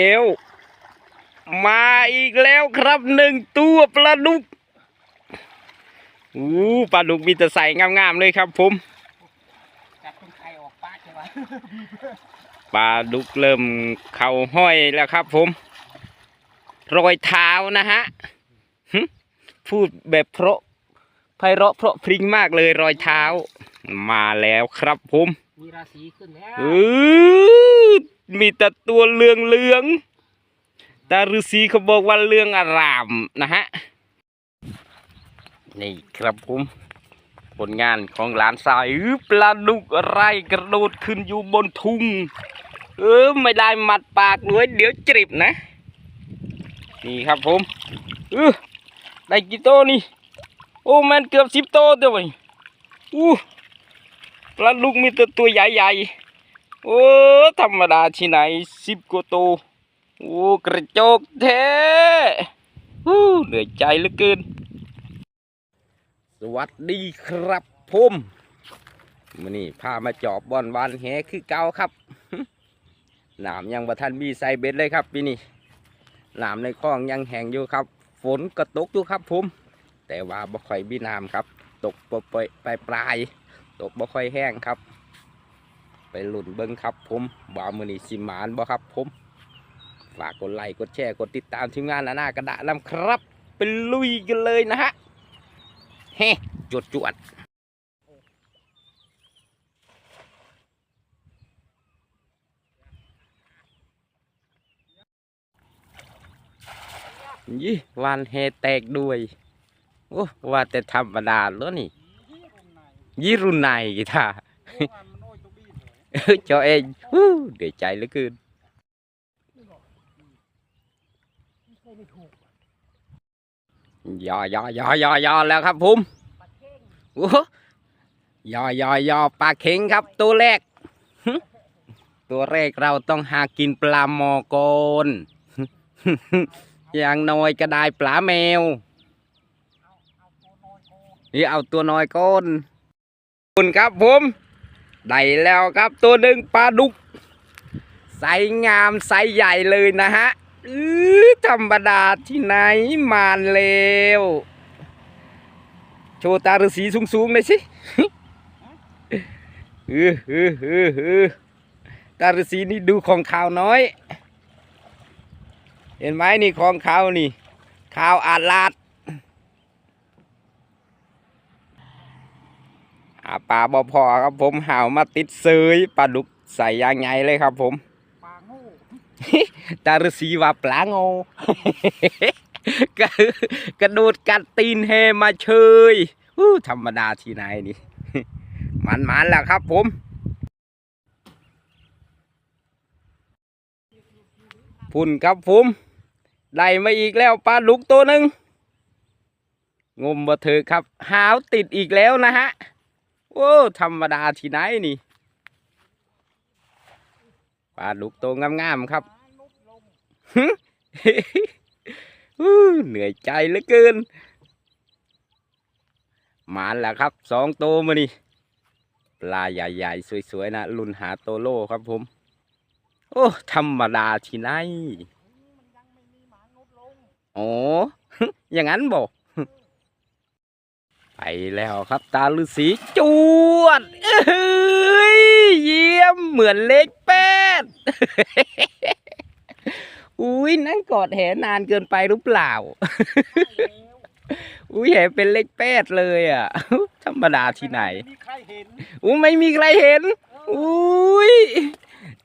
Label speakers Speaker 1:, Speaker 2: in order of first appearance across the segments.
Speaker 1: เอวมาอีกแล้วครับหนึ่งตัวปลาดุกอู้ปลาดุกมีแต่ใส่งามๆเลยครับผม
Speaker 2: จับตรงไข่ออกปากใช่ไหม
Speaker 1: ปลาดุกเริ่มเข่าห้อยแล้วครับผม รอยเท้านะฮะหึพูดแบบเพราะไพเราะเพราะพริ้งมากเลยรอยเท้า มาแล้วครับผม
Speaker 2: มีราศีขึ้นแล้ว
Speaker 1: เออ มีแต่ตัวเลืองเลืองตาฤาษีเขาบอกว่าเลืองอารามนะฮะ นี่ครับผมผลงานของหลานสายปลาดุกอะไรกระโดดขึ้นอยู่บนทุ่ง เออไม่ได้มัดปากเลยเดี๋ยวจริบนะ นี่ครับผมเออได้กี่โตวนี่ โอ้มันเกือบสิบโตวเดียวเว้ยอู้ปลาดุกมีแต่ตัวใหญ่ๆ โอ้ธรรมดาที่ไหนสิบกว่าตัวโอ้กระจกแท้เหนื่อยใจเหลือเกิน สวัสดีครับผมมันนี่พามาจอบบอนวานแหคือเก่าครับหนามยังประทันมีใส่เบ็ดเลยครับปีนี้หนามในคลองยังแห้งอยู่ครับ ฝนก็ตกอยู่ครับผม แต่ว่าบ่ค่อยมีน้ำครับ ตกปล่อยปลายปลายตกบ่ค่อยแห้งครับ ไปหลุนเบิ้งครับผมบาวมือนี่สิมานบ่ครับผมฝากกดไลค์กดแชร์กดติดตามทีมงานหน้ากระดาษนำครับไปลุยกันเลยนะฮะเฮ้จวดจวดยี่วานเฮแตกด้วยโอ้ว่าแต่ธรรมดาแล้วนี่ยี่รุ่นไหนกีตา cho em để chạy เหลือเกินยอยอยอยอยอแล้วครับผมโอ้ยอยอยอปลาเข็งครับตัวแรก ตัวแรกเราต้องหากินปลาหมอกนอย่างน้อยก็ได้ปลาแมวนี่เอาตัวน้อยก้นคุณครับผม ได้แล้วครับตัวหนึ่งปลาดุกใสงามใสใหญ่เลยนะฮะอือธรรมดาที่ไหนมานเลวโชว์ตาฤาษีสูงๆหน่อยสิเออเออเออเออตาฤาษีนี่ดูของขาวน้อย เห็นไหมนี่ของขาวนี่ขาวอาลาด อา ปลาบ่พอครับผมหาวมาติดเซยปลาดุกใส่ยางไงเลยครับผม
Speaker 2: ปลาโง่
Speaker 1: ตาฤาษีว่าปลาโงกระกระโดดกัดตีนเฮมาเชยธรรมดาที่ไหนนี่มันมันๆแล้วครับผมพุ่นครับผมได้มาอีกแล้วปลาดุกตัวหนึ่งงมบ่เถอครับ หาวติดอีกแล้วนะฮะ โอ้ธรรมดาที่ไหนนี่ปลาดุกโตงามๆครับหึเหนื่อยใจเหลือเกินหมานแล้วครับสองตัวมานี่ปลาใหญ่ๆ สวยๆ นะรุ่นหาโตโลครับผม โอ้ธรรมดาที่ไหนโอ้อย่างนั้นบอก ไปแล้วครับตาฤาษีจวดเอ้ยเยี่ยมเหมือนเล็กแปดอุ้ยนั่งกอดแหนานเกินไปหรือเปล่า อุ้ยแหเป็นเล็กแปดเลยอะ ธรรมดาที่ไหน
Speaker 2: มีใครเห็น
Speaker 1: อุ้ยไม่มีใครเห็น อุ้ย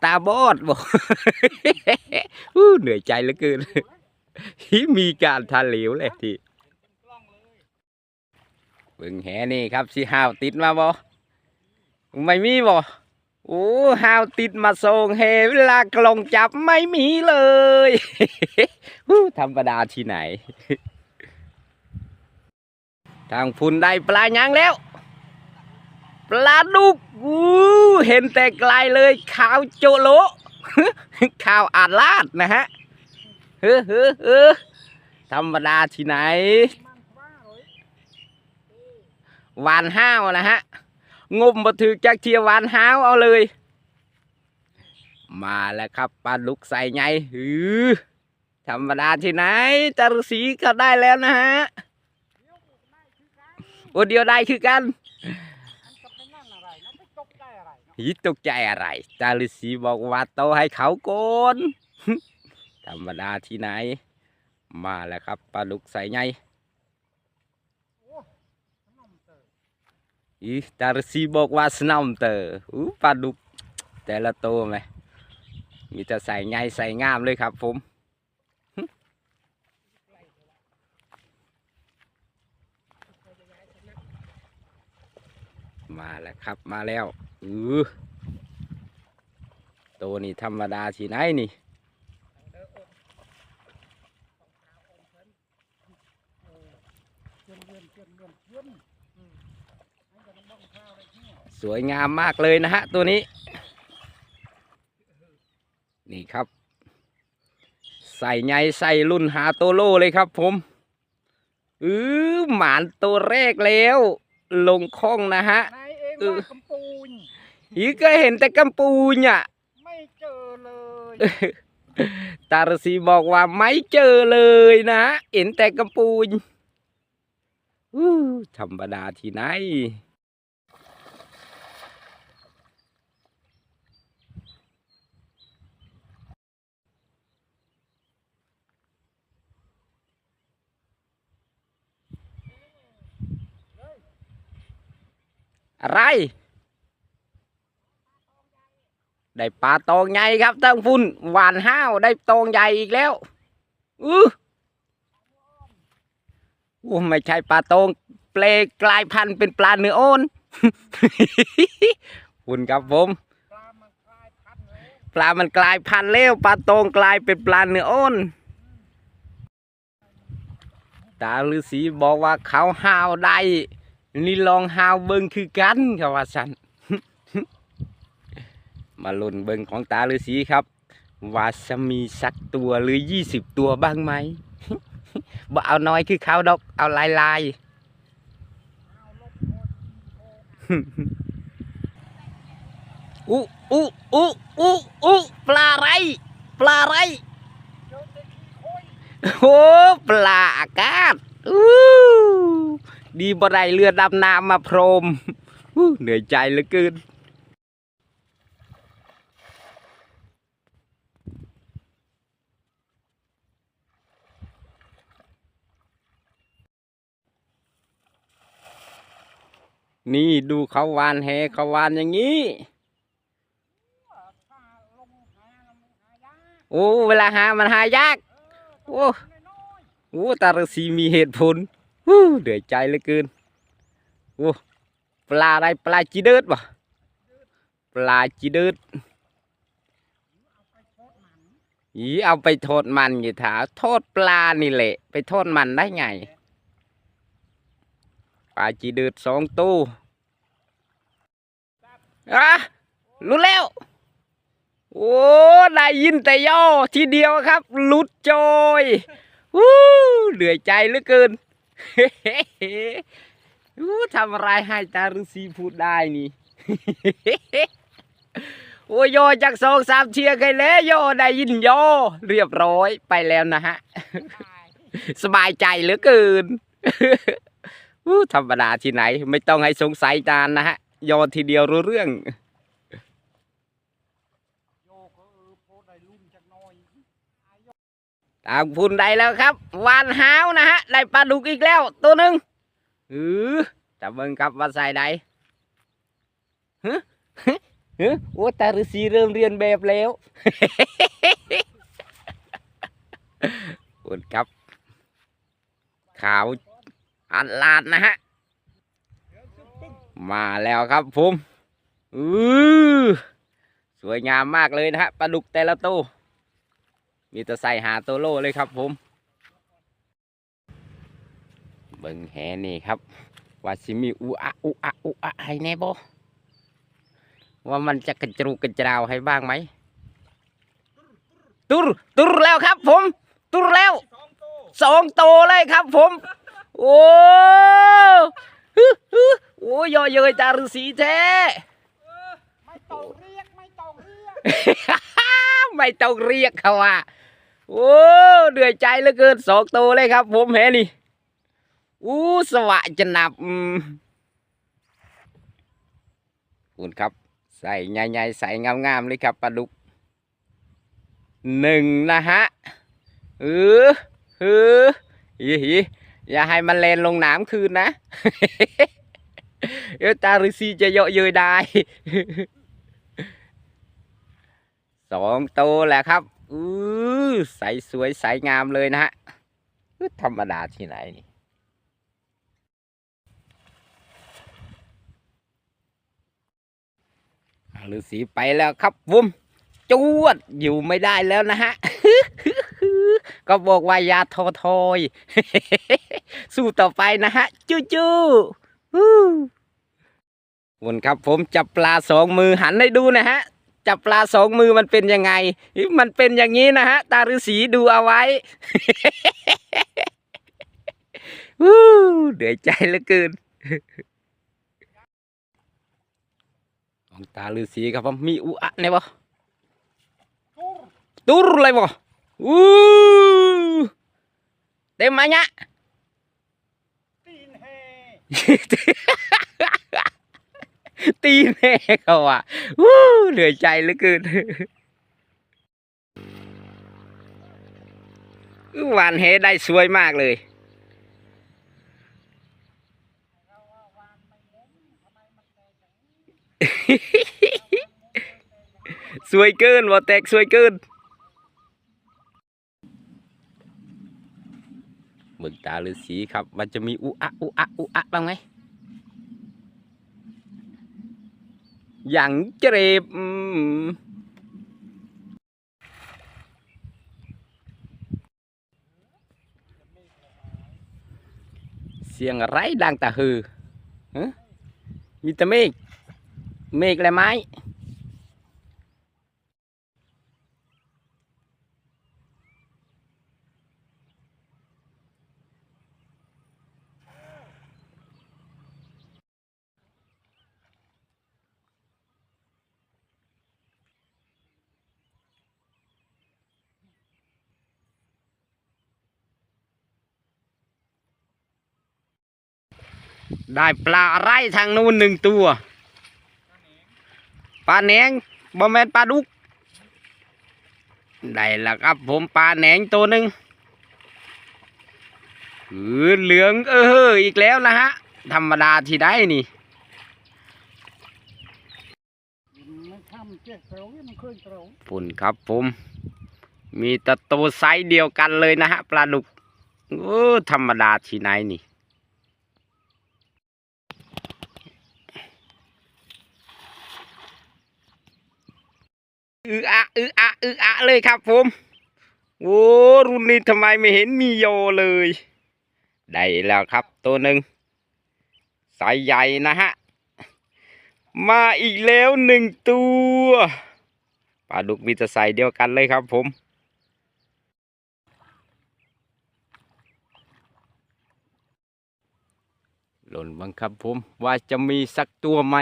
Speaker 1: ตาบอดบอกอู้เหนื่อยใจเหลือเกินมีการทาเหลวเลยที เบิ่งแหนี่ครับสิห้าวติดมาบ่ไม่มีบ่โอ้ห้าวติดมาส่งแหเวลากลองจับไม่มีเลยธรรมดาที่ไหน ทางพุ่นได้ปลายังแล้ว ปลาดุกอู้เห็นแต่ไกลเลยขาวโจโลขาวอาดลาดนะฮะเฮ้อเฮ้อธรรมดาที่ไหน วานห้าวนะฮะงมมาถือจากเทียวานห้าวเอาเลย มาแล้วครับปลาดุกใส่ไงหือธรรมดาที่ไหนจารุสีก็ได้แล้วนะฮะโอ้เดียวได้คือกัน
Speaker 2: มันจะไปนั่ตกได้อะไรเนาะ
Speaker 1: หีตกใจอะไรจารุสีบอกว่าโตให้เขาโกนธรรมดาที่ไหน มาแล้วครับปลาดุกใส่ไง
Speaker 2: โอ้ขนมเตอร์
Speaker 1: อีจารุสีบอกว่าสนอมเตอร์อู้ปลาดุกแต่ละตัวไหมมีแต่ใส่ไงใส่งามเลยครับผมมาแล้วครับมาแล้วอือตัวนี้ธรรมดาที่ไหนนี่
Speaker 2: เด้ออมต้องหาอมเพิ่นเออเชื่อมเลื่อนเชื่อมเลื่อนเชื่อมอืมให้กับน้องบ้องข้าวเลยเนี่ย
Speaker 1: ส วยงามมากเลยนะฮะตัวนี้ นี่ครับ ใส่ไงใส่รุ่นหาโตโลเลยครับผมอือหมานตัวแรกแล้ว ลงคล้องนะฮะ
Speaker 2: นายเอง
Speaker 1: เออ
Speaker 2: ว่ากำปูน
Speaker 1: อีก็เห็นแต่กำปูนอะ
Speaker 2: ไม่เจอเลย
Speaker 1: ตารสีบอกว่าไม่เจอเลยนะ เห็นแต่กระปูนอู้ธรรมดาที่ไหน อะไร ได้ปลาตองใหญ่ครับท่านพุ่นหวานห้าวได้ตองใหญ่อีกแล้วอือโอ้ไม่ใช่ปลาตองเปลกลายพันธุ์เป็นปลาเนื้อโอนคุณครับผม
Speaker 2: ปลา มันกลายพันธุ์แล้ว
Speaker 1: ปลามันกลายพันธุ์แล้วปลาตองกลายเป็นปลาเนื้อโอนตาฤาษีบอกว่าเขาห้าวได้ นี่ลองหาวเบิ่งคือกันครับว่าสันมาลุ้นเบิ่งของตาฤาษีครับ ว่าจะมีสักตัวหรือยี่สิบตัวบ้างไหมบ่เอาน้อยคือเขาดอก เอาลายลายอุอุอุอุอุปลาไร ปลาไร
Speaker 2: โค้ย
Speaker 1: โอ้ปลาอากาศอู้ ดีบ่ได้เรือดำน้ำมาพรมอู้เหนื่อยใจเหลือเกินนี่ดูเขาวานแหเขาวานอย่างนี้ โอ้ เวลาหามันหายาก โอ้ โอ้ตาฤาษีมีเหตุผล วู้เดือดใจเหลือเกินโอ้ปลาอะไรปลาจีเดิดบ่ปลาจีเดิด
Speaker 2: ๆเอาไปโคตรมัน
Speaker 1: อีเอาไปโทษมันอย่าถาโทษปลานี่แหละ ไปโทษมันได้ไงปลาจีเดิดสองตู้อะรู้แล้ว โอ้ได้ยินแต่ย่อทีเดียวครับลุดโจยวู้เหนื่อยใจเหลือเกิน ทำอะไรให้ตาฤาษีพูดได้นี่ โอ้ยโยจากสองสามเชียร์กันแล้วโยได้ยินโยเรียบร้อยไปแล้วนะฮะ สบายใจเหลือเกินธรรมดาที่ไหน ไม่ต้องให้สงสัยจานนะฮะโยทีเดียวรู้เรื่อง
Speaker 2: โยก็เออโพดได้รุ่นจักหน้อยอายโย
Speaker 1: ตามพุนได้แล้วครับวานหาวนะฮะได้ปลาดุกอีกแล้ว ตัวหนึ่งเออจับเบิ่งครับว่าใส่ใดฮะฮะฮะโอ้ตาฤาษีเริ่มเรียนแบบแล้วคุณครับ ขาวอันลาดนะฮะ มาแล้วครับผมอือสวยงามมากเลยนะฮะปลาดุกแต่ละตัว มีแต่ใส่หาตัวโลเลยครับผมเบิ่งแหนี่ครับ ว่าสิมีอุอะอุอะอุอะให้แน่บ่ว่ามันจะกระจรุกกระจราวให้บ้างไหมตุรตุรแล้วครับ ผม ตุรแล้ว
Speaker 2: สองตัว
Speaker 1: สองโตวเลยครับ ผม โอ้ฮึฮึโอ้ยยอเยยจารุสีแท้
Speaker 2: ไม่ต้องเรียก ไม่ต้องเรียก
Speaker 1: ไม่ต้องเรียกเขาว่า โอ้เดือยใจเหลือเกินสองตัวเลยครับ ผมเห็นนี่อู้สวะจะนับอืมคุณครับ ใส่ใหญ่ๆใส่งามๆเลยครับปลาดุกหนึ่งนะฮะเออเอออีหีอย่าให้มันเลนลงน้ำคืนนะเดี๋ยวตาฤาษีจะเยอะเยยได้สองตัวแหละครับ อือใสสวยใสงามเลยนะฮะธรรมดาที่ไหนนี่ฤาษีไปแล้วครับวุ้มจวดอยู่ไม่ได้แล้วนะฮะ ก็บอกว่ายาทอทอยสู้ต่อไปนะฮะ จู้จู้ฮู้วนครับผมจับปลาสองมือหันให้ดูนะฮะ จับปลาสองมือมันเป็นยังไง มันเป็นอย่างนี้นะฮะ ตาฤาษีดูเอาไว้วู้เดือดใจเหลือเกินของตาฤาษีครับผมมีอุอะเนี่ยบ่
Speaker 2: ตู้
Speaker 1: ตุรเลยบ่อู้เต็มไหมเนี่ย
Speaker 2: ตีแม่
Speaker 1: เขาอะวู้เหนื่อยใจเหลือเกินหวานเฮได้สวยมากเลยสวยเกินว่าแตกสวยเกินเบิกตาฤาษีครับ มันจะมีอุอะอุอะอุอะบ้างไหม อย่างเจ็บเสียงไรดังตะฮือมีแต่เมฆเมฆและไม้ ได้ปลาอะไรทางนู้นหนึ่งตัว ปลาแหนงบ่แมนปลาดุก ได้แล้วครับผมปลาแหนงตัวหนึ่งหือเหลืองเอออีกแล้วนะฮะ ธรรมดาที่ได้นี่ปุ่นครับผม มีแตะตัวไซส์เดียวกันเลยนะฮะปลาดุกโอ้ธรรมดาที่ไหนนี่ อืออะอืออะอืออะเลยครับผมโอ้รุ่นนี้ทำไมไม่เห็นมีโยเลย ได้แล้วครับ ตัวหนึ่งสายใหญ่นะฮะ มาอีกแล้วหนึ่งตัวปลาดุกมีแต่ใส่เดียวกันเลยครับผมหล่นบังครับผม ว่าจะมีสักตัวไหม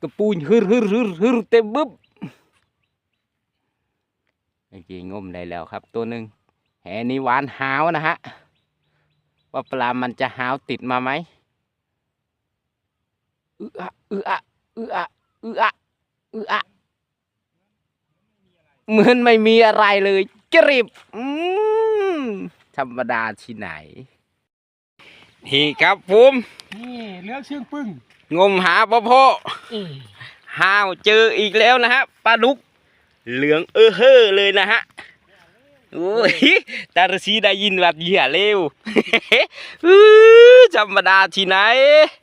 Speaker 1: กระปูนฮึรฮึรฮึรฮึรเต็มบึ๊บ เมื่อกี้งมได้แล้วครับ ตัวหนึ่งแหนี้หวานหาวนะฮะ ว่าปลามันจะหาวติดมาไหมอืออะอืออะอืออะอืออะอืออะเหมือนไม่มีอะไรเลยกริบอืมธรรมดาที่ไหน นี่ครับผม
Speaker 2: นี่เหลือเชียงปึ้ง
Speaker 1: งมหาพ่อพ่อห้าวเจออีกแล้วนะฮะปลาดุก เหลืองเออเฮ่อเลยนะฮะโอ้ยตาฤาษีได้ยินแบบเหยื่อเร็วอื้อธรรมดาที่ไหน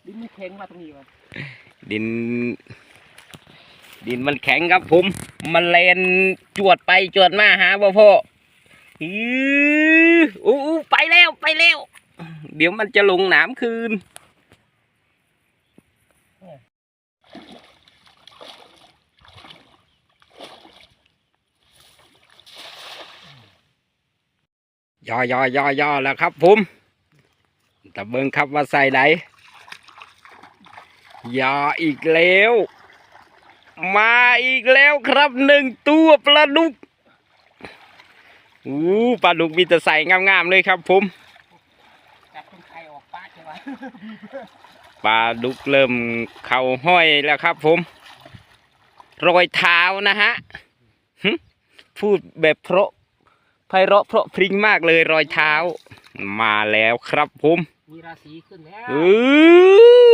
Speaker 2: ดินมันแข็งมาตรงนี้วะ
Speaker 1: ดิน ดินมันแข็งครับผม มันแลนจวดไปจวดมาหาพ่อพ่ออื้ออู้อู้ไปแล้วไปแล้ว เดี๋ยวมันจะลงหนามคืน ย่อย่อย่อย่อแล้วครับผมต่เบิงครับว่าใส่ไหนย่ออีกแล้ว มาอีกแล้วครับหนึ่งตัวปลาดุกอู้ปลาดุกมีแต่ใส่งามๆเลยครับผม
Speaker 2: ป
Speaker 1: ลาดุกเริ่มเข่าห้อยแล้วครับผม รอยเท้านะฮะพูดแบบเพราะ ไพเราะเพราะพริ้งมากเลยรอยเท้า มาแล้วครับผม
Speaker 2: มีราศีขึ้นแล้ว
Speaker 1: เอ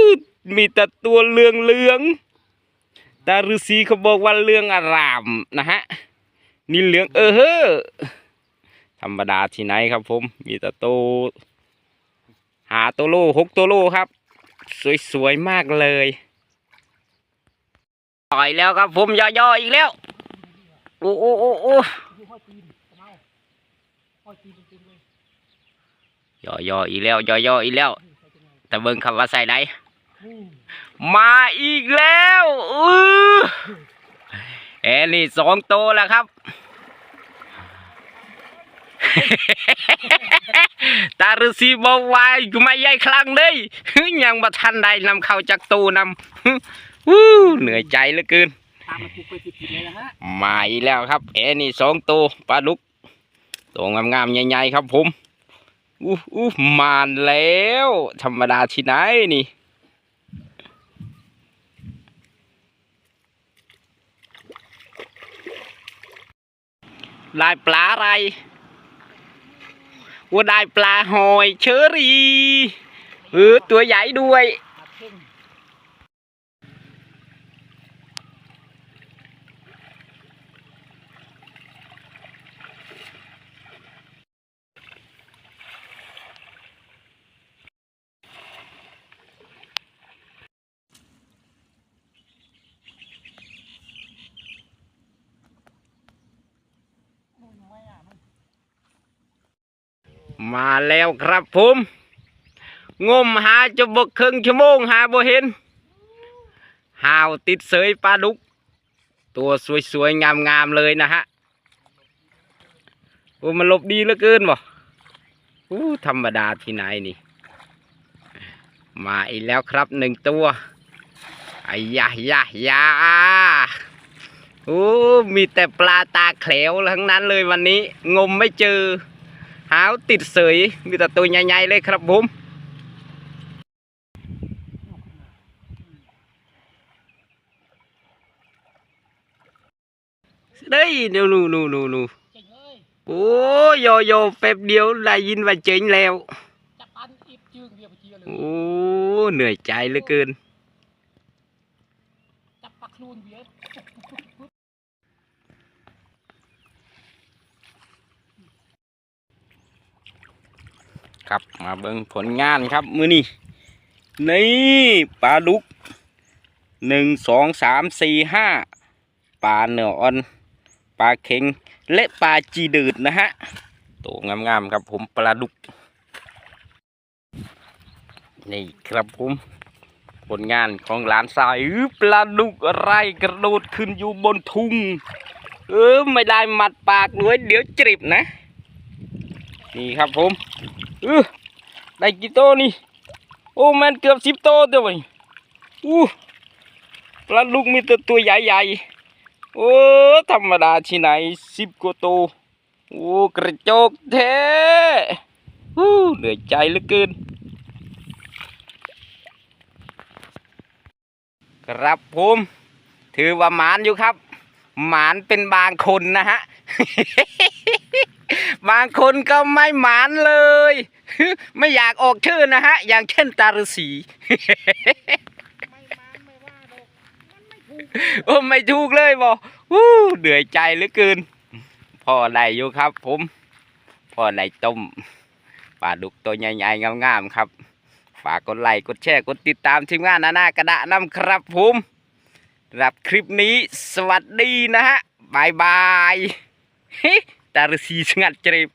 Speaker 1: อมีแต่ตัวเหลืองเหลืองๆตาฤาษีเขาบอกว่าเหลืองอารามนะฮะนี่เหลืองเออเฮ้อธรรมดาที่ไหนครับผม มีแต่โตวหาตัวโลหกตัวโลครับ สวยๆมากเลยต่อยแล้วครับผมย่อๆอีกแล้ว โอ้โอ้โอ้โอ้
Speaker 2: ดูห้อยตีนเมา ห้อยตีนจริงๆเลย
Speaker 1: ย่อๆอีกแล้วย่อๆอีกแล้ว
Speaker 2: นี่ใส่จังไง
Speaker 1: แต่เบิ่งคำว่าใส่ไหน
Speaker 2: นี่
Speaker 1: มาอีกแล้วอือแอนนี่สองโตวแล้วครับ ตาฤาษีบอกว่าอยู่ไม่ใหญ่ครั้งเลยยังบ่ทันได้นำเข้าจากตู้นำวู้เหนื่อยใจเหลือเกิน
Speaker 2: ตามมาถูกไปติดๆเลยนะฮะ
Speaker 1: มาอีกแล้วครับ แอนนี่สองตัวปลาดุก ตัวงามๆใหญ่ๆครับผมอู้อู้มาแล้ว ธรรมดาที่ไหนนี่ได้ปลาอะไรว่าได้ปลาหอยเชอรี่เออตัวใหญ่ด้วย
Speaker 2: มา
Speaker 1: แล้วครับผมงมหาจบกครึ่งชั่วโมงหาบ่เห็นหาวติดเสยปลาดุก ตัวสวยๆ งามๆ เลยนะฮะโอ้มันหลบดีเหลือเกินบ่อู้ธรรมดาที่ไหนนี่ มาอีกแล้วครับหนึ่งตัวไอ้ยะยะยะโอ้มีแต่ปลาตาแขวทั้งนั้นเลยวันนี้ งมไม่เจอ หาวติดเสยมีแต่ตัวใหญ่ๆเลยครับผมเด้ยเดี๋ยว ครับมาเบิ่งผลงานครับ มือนี่นี่ปลาดุกหนึ่งสองสามสี่ห้าปลาเหนืออ่อนปลาเข็งและปลาจีดืดนะฮะตัวงามๆครับผมปลาดุก นี่ครับผมผลงานของหลานสายอือปลาดุกอะไรกระโดดขึ้นอยู่บนทุ่งเออไม่ได้มัดปากด้วยเดี๋ยวจริบนะ นี่ครับผม เออได้กี่โตวนี่ โอ้แมันเกือบสิบโตวเดียวนี่อู้ปลาลูกมีแต่ตัวใหญ่ๆ โอ้ ธรรมดาที่ไหนสิบกว่าโตวโอ้กระจกแท้ฮู้เหนื่อยใจเหลือเกิน ครับผมถือว่าหมานอยู่ครับ หมานเป็นบางคนนะฮะ บางคนก็ไม่หมานเลย ไม่อยากออกชื่อนะฮะ อย่างเช่นตาฤษีโอ้ไม่ถูกเลยบอกวู้เหนื่อยใจเหลือเกินพ่อได้อยู่ครับผมพ่อได้ต้มปลาดุกตัวใหญ่ๆงามๆครับ ฝากกดไลค์กดแชร์กดติดตามทีมงานนาหน้ากระดะน้ำครับผมรับคลิปนี้สวัสดีนะฮะบายบาย ตาฤาษีสงัดเจริบ